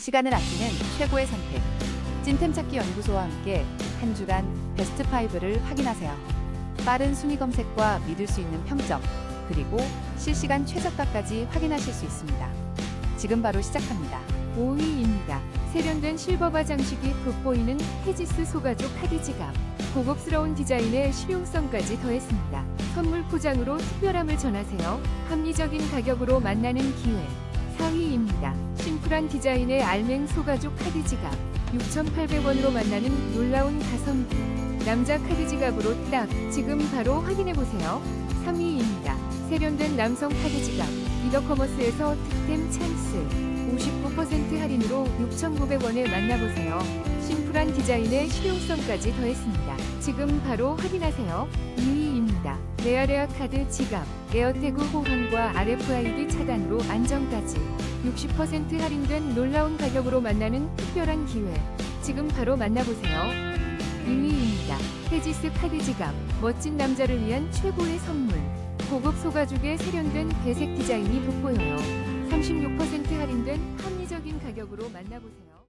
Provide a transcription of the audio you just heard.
시간을 아끼는 최고의 선택. 찐템 찾기 연구소와 함께 한 주간 베스트 5를 확인하세요. 빠른 순위 검색과 믿을 수 있는 평점, 그리고 실시간 최저가까지 확인하실 수 있습니다. 지금 바로 시작합니다. 5위입니다. 세련된 실버 바 장식이 돋보이는 헤지스 소가죽 카드 지갑. 고급스러운 디자인에 실용성까지 더했습니다. 선물 포장으로 특별함을 전하세요. 합리적인 가격으로 만나는 기회. 4위입니다. 심플한 디자인의 알맹 소가죽 카드 지갑. 6,800원으로 만나는 놀라운 가성비. 남자 카드 지갑으로 딱 지금 바로 확인해 보세요. 3위입니다. 세련된 남성 카드 지갑. 이더커머스에서 득템 찬스. 59% 할인으로 6,900원에 만나보세요. 심플한 디자인에 실용성까지 더했습니다. 지금 바로 확인하세요. 2위입니다. 레아레아 카드 지갑, 에어태그 호환과 RFID 차단으로 안정까지 60% 할인된 놀라운 가격으로 만나는 특별한 기회. 지금 바로 만나보세요. 2위입니다. 헤지스 카드 지갑, 멋진 남자를 위한 최고의 선물. 고급 소가죽의 세련된 배색 디자인이 돋보여요. 36% 할인된 합리적인 가격으로 만나보세요.